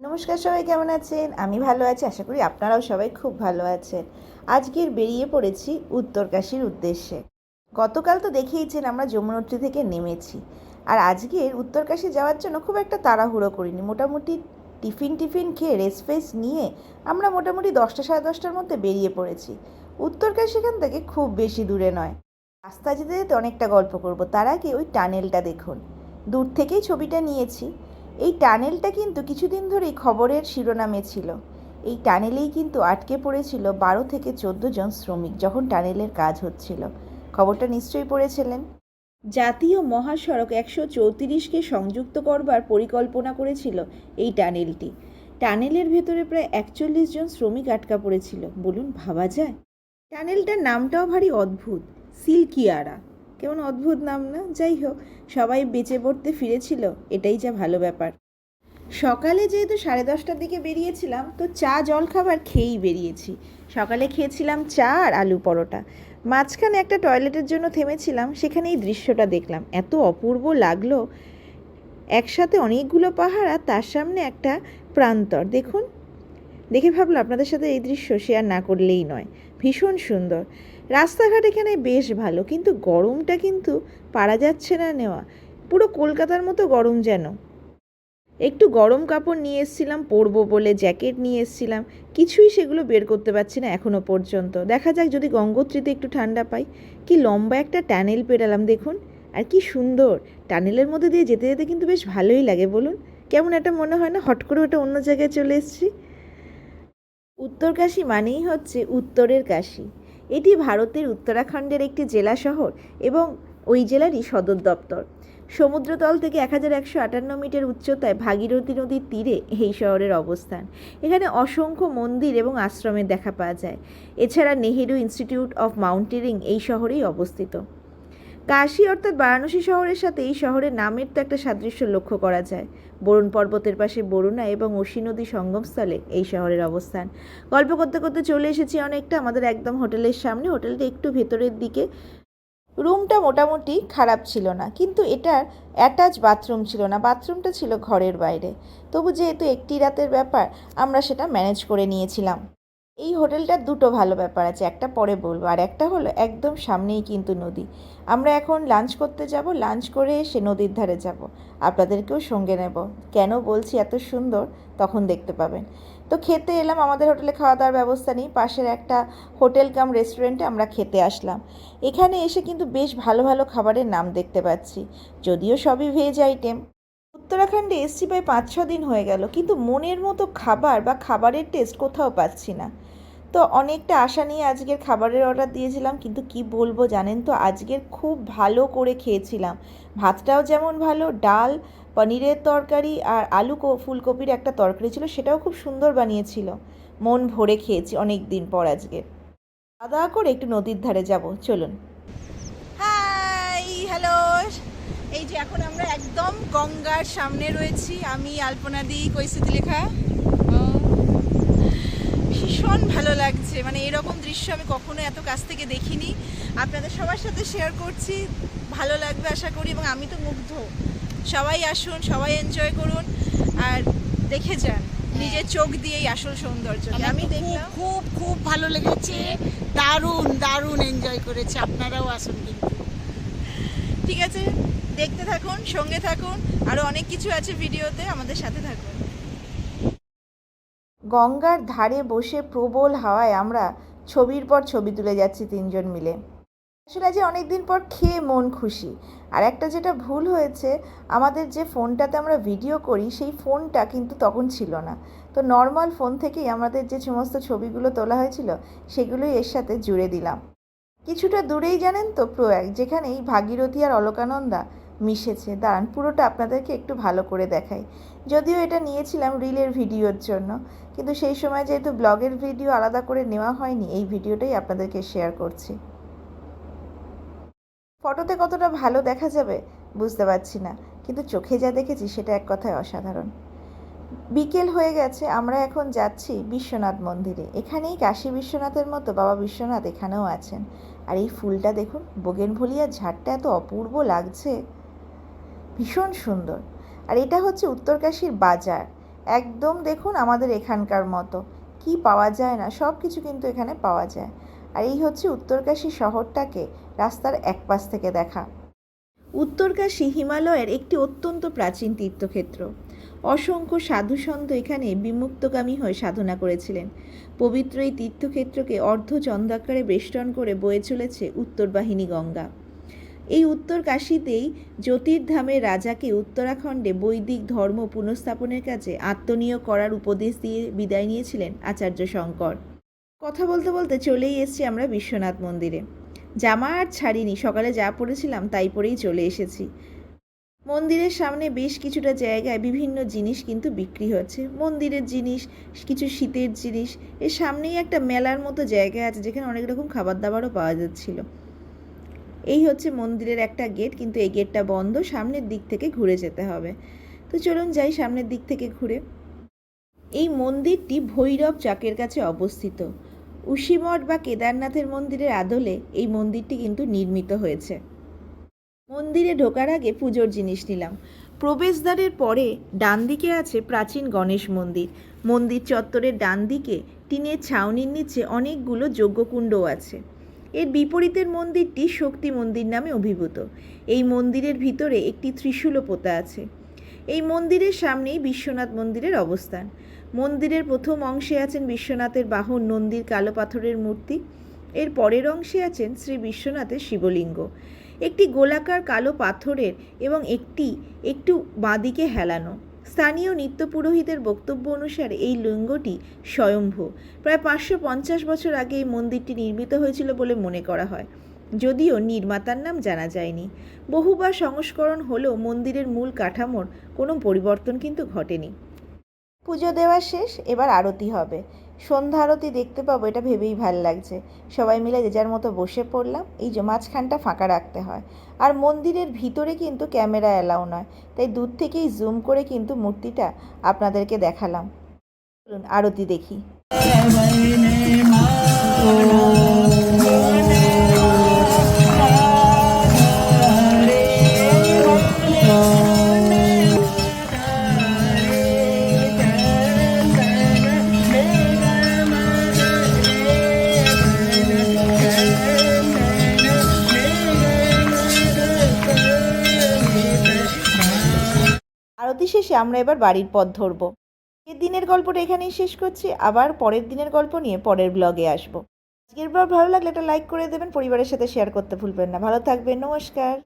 নমস্কার সবাই, কেমন আছেন? আমি ভালো আছি, আশা করি আপনারাও সবাই খুব ভালো আছেন। আজকের বেরিয়ে পড়েছি উত্তরকাশীর উদ্দেশ্যে। গতকাল তো দেখেইছেন আমরা যমুনোত্রী থেকে নেমেছি। আর আজকের উত্তরকাশী যাওয়ার জন্য খুব একটা তাড়াহুড়ো করিনি। মোটামুটি টিফিন টিফিন খেয়ে রেস্ট ফেস্ট নিয়ে আমরা মোটামুটি দশটা সাড়ে দশটার মধ্যে বেরিয়ে পড়েছি। উত্তরকাশী এখান থেকে খুব বেশি দূরে নয়। রাস্তা যেতে যেতে অনেকটা গল্প করব। তার আগে ওই টানেলটা দেখুন। দূর থেকেই ছবিটা নিয়েছি। এই টানেলটা কিন্তু কিছুদিন ধরেই খবরের শিরোনামে ছিল। এই টানেলেই কিন্তু আটকে পড়েছিল বারো থেকে চোদ্দ জন শ্রমিক যখন টানেলের কাজ হচ্ছিল। খবরটা নিশ্চয়ই পড়েছিলেন। জাতীয় মহাসড়ক একশো চৌত্রিশকে সংযুক্ত করবার পরিকল্পনা করেছিল এই টানেলটি। টানেলের ভেতরে প্রায় একচল্লিশ জন শ্রমিক আটকা পড়েছিল। বলুন, ভাবা যায়? টানেলটার নামটাও ভারী অদ্ভুত, সিল্কিয়ারা। কেমন অদ্ভুত নাম না? যাই হোক, সবাই বেঁচে পড়তে ফিরেছিল, এটাই যা ভালো ব্যাপার। সকালে যেহেতু সাড়ে দশটার দিকে বেরিয়েছিলাম, তো চা জল খাবার খেয়েই বেরিয়েছি। সকালে খেয়েছিলাম চা আর আলু পরোটা। মাঝখানে একটা টয়লেটের জন্য থেমেছিলাম, সেখানে এই দৃশ্যটা দেখলাম। এত অপূর্ব লাগল। একসাথে অনেকগুলো পাহাড় আর তার সামনে একটা প্রান্তর। দেখুন। দেখে ভাবলাম আপনাদের সাথে এই দৃশ্য শেয়ার না করলেই নয়। ভীষণ সুন্দর। রাস্তাঘাট এখানে বেশ ভালো, কিন্তু গরমটা কিন্তু পারা যাচ্ছে না নেওয়া। পুরো কলকাতার মতো গরম যেন। একটু গরম কাপড় নিয়ে এসেছিলাম, পরবো বলে জ্যাকেট নিয়ে এসেছিলাম। কিছুই সেগুলো বের করতে পারছি না এখনও পর্যন্ত। দেখা যাক যদি গঙ্গোত্রীতে একটু ঠান্ডা পাই। কি লম্বা একটা টানেল পেরালাম দেখুন। আর কি সুন্দর! টানেলের মধ্যে দিয়ে যেতে যেতে কিন্তু বেশ ভালোই লাগে বলুন। কেমন একটা মনে হয় না, হট করে ওটা অন্য জায়গায় চলে এসেছি। উত্তরকাশী মানেই হচ্ছে উত্তরের কাশী। এটি ভারতের উত্তরাখণ্ডের একটি জেলা শহর এবং ওই জেলারই সদর দপ্তর। সমুদ্রতল থেকে এক হাজার একশো আটান্ন মিটার উচ্চতায় ভাগীরথী নদীর তীরে এই শহরের অবস্থান। এখানে অসংখ্য মন্দির এবং আশ্রমের দেখা পাওয়া যায়। এছাড়া নেহেরু ইনস্টিটিউট অফ মাউন্টেনিং এই শহরেই অবস্থিত। কাশী অর্থাৎ বারাণসী শহরের সাথে এই শহরের নামের তো একটা সাদৃশ্য লক্ষ্য করা যায়। বরুণ পর্বতের পাশে বরুণা এবং অসি নদী সঙ্গমস্থলে এই শহরের অবস্থান। গল্প করতে করতে চলে এসেছি অনেকটা, আমাদের একদম হোটেলের সামনে। হোটেলটা একটু ভেতরের দিকে। রুমটা মোটামুটি খারাপ ছিল না, কিন্তু এটার অ্যাটাচ বাথরুম ছিল না। বাথরুমটা ছিল ঘরের বাইরে। তবু যেহেতু একটি রাতের ব্যাপার, আমরা সেটা ম্যানেজ করে নিয়েছিলাম। এই হোটেলটার দুটো ভালো ব্যাপার আছে, একটা পরে বলব, আর একটা হলো একদম সামনেই কিন্তু নদী। আমরা এখন লাঞ্চ করতে যাব লাঞ্চ করে এসে নদীর ধারে যাব। আপনাদেরকেও সঙ্গে নেব। কেন বলছি এত সুন্দর? তখন দেখতে পাবেন। তো খেতে এলাম, আমাদের হোটেলে খাওয়া দাওয়ার ব্যবস্থা নেই। পাশের একটা হোটেল কাম রেস্টুরেন্টে আমরা খেতে আসলাম। এখানে এসে কিন্তু বেশ ভালো ভালো খাবারের নাম দেখতে পাচ্ছি। যদিও সবই ভেজ আইটেম উত্তরাখণ্ডে এসছি প্রায় পাঁচ ছ দিন হয়ে গেল, কিন্তু মনের মতো খাবার বা খাবারের টেস্ট কোথাও পাচ্ছি না। তো অনেকটা আশা নিয়ে আজকের খাবারের অর্ডার দিয়েছিলাম, কিন্তু কি বলব জানেন তো, আজকের খুব ভালো করে খেয়েছিলাম। ভাতটাও যেমন ভালো, ডাল, পনিরের তরকারি আর আলু ফুলকপির একটা তরকারি ছিল, সেটাও খুব সুন্দর বানিয়েছিল। মন ভরে খেয়েছি অনেক দিন পর আজকে। খাওয়া দাওয়া করে একটু নদীর ধারে যাব, চলুন। হাই হ্যালো এই যে এখন আমরা একদম গঙ্গার সামনে রয়েছি। আমি আলপনাদি কৈসিতি লেখা। ভীষণ ভালো লাগছে। মানে এরকম দৃশ্য আমি কখনো এত কাছ থেকে দেখিনি। আপনাদের সবার সাথে শেয়ার করছি। ভালো লাগবে আশা করি এবং আমি তো মুগ্ধ। সবাই আসুন সবাই এনজয় করুন আর দেখে যান। নিজের চোখ দিয়েই আসল সৌন্দর্য। আমি দেখলাম। খুব খুব ভালো লেগেছে। দারুণ দারুণ এনজয় করেছে। আপনারাও আসুন কিন্তু। ঠিক আছে। দেখতে থাকুন, সঙ্গে থাকুন, আরও অনেক কিছু আছে ভিডিওতে, আমাদের সাথে থাকুন। গঙ্গার ধারে বসে প্রবল হাওয়ায় আমরা ছবির পর ছবি তুলে যাচ্ছি তিনজন মিলে। আসলে যে অনেকদিন পর খেয়ে মন খুশি। আর একটা যেটা ভুল হয়েছে, আমাদের যে ফোনটাতে আমরা ভিডিও করি, সেই ফোনটা কিন্তু তখন ছিল না। তো নর্মাল ফোন থেকেই আমাদের যে সমস্ত ছবিগুলো তোলা হয়েছিল, সেগুলোই এর সাথে জুড়ে দিলাম। কিছুটা দূরেই জানেন তো প্রয়াগ যেখানে এই ভাগীরথী আর অলকানন্দা মিশেছে। দাঁড়ান, পুরোটা আপনাদেরকে একটু ভালো করে দেখাই। যদিও এটা নিয়েছিলাম রিলের ভিডিওর জন্য, কিন্তু সেই সময় যেহেতু ব্লগের ভিডিও আলাদা করে নেওয়া হয়নি, এই ভিডিওটাই আপনাদেরকে শেয়ার করছি। ফটোতে কতটা ভালো দেখা যাবে বুঝতে পারছি না, কিন্তু চোখে যা দেখেছি সেটা এক কথায় অসাধারণ। বিকেল হয়ে গেছে, আমরা এখন যাচ্ছি বিশ্বনাথ মন্দিরে। এখানেই কাশী বিশ্বনাথের মতো বাবা বিশ্বনাথ এখানেও আছেন। আর এই ফুলটা দেখুন বোগেন ভুলিয়া ঝাড়টা এত অপূর্ব লাগছে। ভীষণ সুন্দর। আর এটা হচ্ছে উত্তরকাশীর বাজার। একদম দেখুন আমাদের এখানকার মতো। কি পাওয়া যায় না সব কিছু কিন্তু এখানে পাওয়া যায়। আর এই হচ্ছে উত্তরকাশী শহরটাকে রাস্তার এক পাশ থেকে দেখা। উত্তরকাশী হিমালয়ের একটি অত্যন্ত প্রাচীন তীর্থক্ষেত্র। অসংখ্য সাধুসন্ত এখানে বিমুক্তগামী হয়ে সাধনা করেছিলেন। পবিত্র এই তীর্থক্ষেত্রকে অর্ধচন্দ্রাকারে বেষ্টন করে বয়ে চলেছে উত্তরবাহিনী গঙ্গা। এই উত্তর কাশীতেই জ্যোতির্ধামের রাজাকে উত্তরাখণ্ডে বৈদিক ধর্ম পুনঃস্থাপনের কাজে আত্মনীয় করার উপদেশ দিয়ে বিদায় নিয়েছিলেন আচার্য শঙ্কর। কথা বলতে বলতে চলেই এসেছি আমরা বিশ্বনাথ মন্দিরে। জামা আর ছাড়িনি, সকালে যা পরেছিলাম তাই পরেই চলে এসেছি। মন্দিরের সামনে বেশ কিছুটা জায়গায় বিভিন্ন জিনিস কিন্তু বিক্রি হচ্ছে। মন্দিরের জিনিস, কিছু শীতের জিনিস, এর সামনেই একটা মেলার মতো জায়গা আছে যেখানে অনেক রকম খাবার দাবারও পাওয়া যাচ্ছিল। এই হচ্ছে মন্দিরের একটা গেট, কিন্তু এই গেটটা বন্ধ, সামনের দিক থেকে ঘুরে যেতে হবে। তো চলুন যাই সামনের দিক থেকে ঘুরে। এই মন্দিরটি ভৈরব চাকের কাছে অবস্থিত। উশিমঠ বা কেদারনাথের মন্দিরের আদলে এই মন্দিরটি কিন্তু নির্মিত হয়েছে। মন্দিরে ঢোকার আগে পুজোর জিনিস নিলাম। প্রবেশদ্বারের পরে ডান দিকে আছে প্রাচীন গণেশ মন্দির। মন্দির চত্বরের ডান দিকে টিনের ছাউনির নিচে অনেকগুলো যজ্ঞকুণ্ডও আছে। এর বিপরীতের মন্দিরটি শক্তি মন্দির নামে অভিভূত। এই মন্দিরের ভিতরে একটি ত্রিশূলও পোতা আছে। এই মন্দিরের সামনেই বিশ্বনাথ মন্দিরের অবস্থান। মন্দিরের প্রথম অংশে আছেন বিশ্বনাথের বাহন নন্দীর কালো পাথরের মূর্তি। এর পরের অংশে আছেন শ্রী বিশ্বনাথের শিবলিঙ্গ। একটি গোলাকার কালো পাথরের এবং একটি, একটু বাঁদিকে হেলানো। স্থানীয় নিত্য পুরোহিতের বক্তব্য অনুসারে এই লিঙ্গটি স্বয়ম্ভু। প্রায় পাঁচশো পঞ্চাশ বছর আগে এই মন্দিরটি নির্মিত হয়েছিল বলে মনে করা হয়। যদিও নির্মাতার নাম জানা যায়নি। বহুবার সংস্করণ হলেও মন্দিরের মূল কাঠামোর কোনো পরিবর্তন কিন্তু ঘটেনি। পুজো দেওয়া শেষ, এবার আরতি হবে। সন্ধ্যা আরতি দেখতে পাবো, এটা ভেবেই ভালো লাগছে। সবাই মিলে যে যার মতো বসে পড়লাম, এই যে মাঝখানটা ফাঁকা রাখতে হয়। আর মন্দিরের ভিতরে কিন্তু ক্যামেরা অ্যালাউ নয়, তাই দূর থেকেই জুম করে কিন্তু মূর্তিটা আপনাদেরকে দেখালাম। চলুন আরতি দেখি। আরতি শেষে আমরা এবার বাড়ির পথ ধরব। এর দিনের গল্পটা এখানেই শেষ করছি। আবার পরের দিনের গল্প নিয়ে পরের ব্লগে আসব। আজকের ব্লগ ভালো লাগলে একটা লাইক করে দেবেন, পরিবারের সাথে শেয়ার করতে ভুলবেন না। ভালো থাকবেন, নমস্কার।